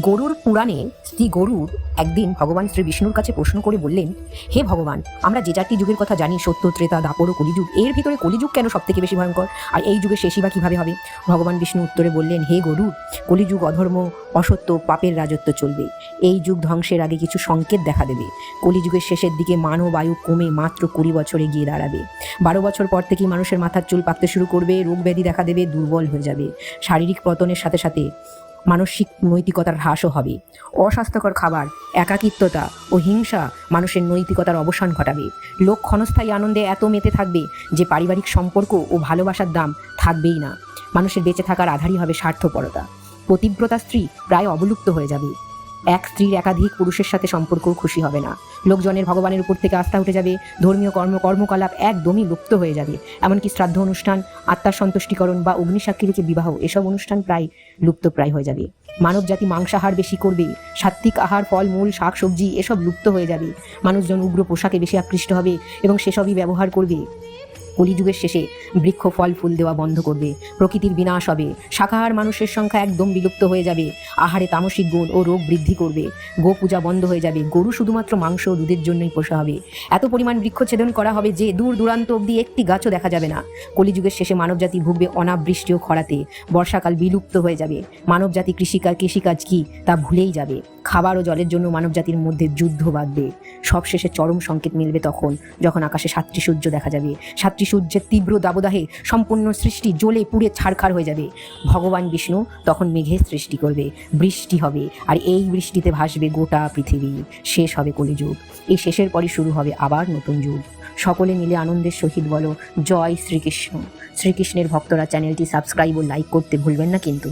গরুর পুরাণে শ্রী গরুর একদিন ভগবান শ্রী বিষ্ণুর কাছে প্রশ্ন করে বললেন, হে ভগবান, আমরা যে চারটি যুগের কথা জানি, সত্য, ত্রেতা, দাপর ও কলিযুগ, এর ভিতরে কলিযুগ কেন সব থেকে বেশি ভয়ঙ্কর? আর এই যুগে শেষই বা কীভাবে হবে? ভগবান বিষ্ণু উত্তরে বললেন, হে গরু কলিযুগ অধর্ম, অসত্য, পাপের রাজত্ব চলবে। এই যুগ ধ্বংসের আগে কিছু সংকেত দেখা দেবে। কলিযুগের শেষের দিকে মানব আয়ু কমে মাত্র কুড়ি বছরে গিয়ে দাঁড়াবে। বারো বছর পর থেকেই মানুষের মাথার চুল পাকতে শুরু করবে রোগ ব্যাধি দেখা দেবে, দুর্বল হয়ে যাবে। শারীরিক পতনের সাথে সাথে মানসিক নৈতিকতার হ্রাসও হবে। অস্বাস্থ্যকর খাবার, একাকিত্বতা ও হিংসা মানুষের নৈতিকতার অবসান ঘটাবে। লোক ক্ষণস্থায়ী আনন্দে এত মেতে থাকবে যে পারিবারিক সম্পর্ক ও ভালোবাসার দাম থাকবেই না। মানুষের বেঁচে থাকার আধারই হবে স্বার্থপরতা। পতিব্রতা স্ত্রী প্রায় অবলুপ্ত হয়ে যাবে। এক স্ত্রীর একাধিক পুরুষের সাথে সম্পর্কও খুশি হবে না। লোকজনের ভগবানের উপর থেকে আস্থা উঠে যাবে, ধর্মীয় কর্ম, কর্মকলাপ একদমই লুপ্ত হয়ে যাবে। এমনকি শ্রাদ্ধ অনুষ্ঠান, আত্মার সন্তুষ্টিকরণ বা অগ্নিসাক্ষী রেখে বিবাহ, এসব অনুষ্ঠান প্রায় লুপ্ত প্রায় হয়ে যাবে। মানব জাতি মাংসাহার বেশি করবে সাত্বিক আহার, ফল, মূল, শাক, সবজি, এসব লুপ্ত হয়ে যাবে। মানুষজন উগ্র পোশাকে বেশি আকৃষ্ট হবে এবং সেসবই ব্যবহার করবে। কলিযুগের শেষে বৃক্ষ ফল ফুল দেওয়া বন্ধ করবে। প্রকৃতির বিনাশ হবে। শাকাহার মানুষের সংখ্যা একদম বিলুপ্ত হয়ে যাবে। আহারে তামসিক গুণ ও রোগ বৃদ্ধি করবে। গো পূজা বন্ধ হয়ে যাবে। গরু শুধুমাত্র মাংস ও দুধের জন্যই পোষা হবে। এত পরিমাণ বৃক্ষছেদন করা হবে যে দূর দূরান্ত অবধি একটি গাছও দেখা যাবে না। কলিযুগের শেষে মানবজাতি ভুগবে অনাবৃষ্টি ও খরাতে। বর্ষাকাল বিলুপ্ত হয়ে যাবে। মানবজাতি কৃষিকাজ কৃষিকাজ কি তা ভুলেই যাবে। খাবার ও জলের জন্য মানবজাতির মধ্যে যুদ্ধ বাঁধবে। সবশেষে চরম সংকেত মিলবে তখন, যখন আকাশে সাতটি সূর্য দেখা যাবে। সাতটি সূর্যের তীব্র দাবদাহে সম্পূর্ণ সৃষ্টি জ্বলে পুড়ে ছাড়খাড় হয়ে যাবে। ভগবান বিষ্ণু তখন মেঘের সৃষ্টি করবে। বৃষ্টি হবে, আর এই বৃষ্টিতে ভাসবে গোটা পৃথিবী। শেষ হবে কলিযুগ। এই শেষের পরই শুরু হবে আবার নতুন যুগ। সকলে মিলে আনন্দের সহিত বলো, জয় শ্রীকৃষ্ণ। শ্রীকৃষ্ণের ভক্তরা চ্যানেলটি সাবস্ক্রাইব ও লাইক করতে ভুলবেন না কিন্তু।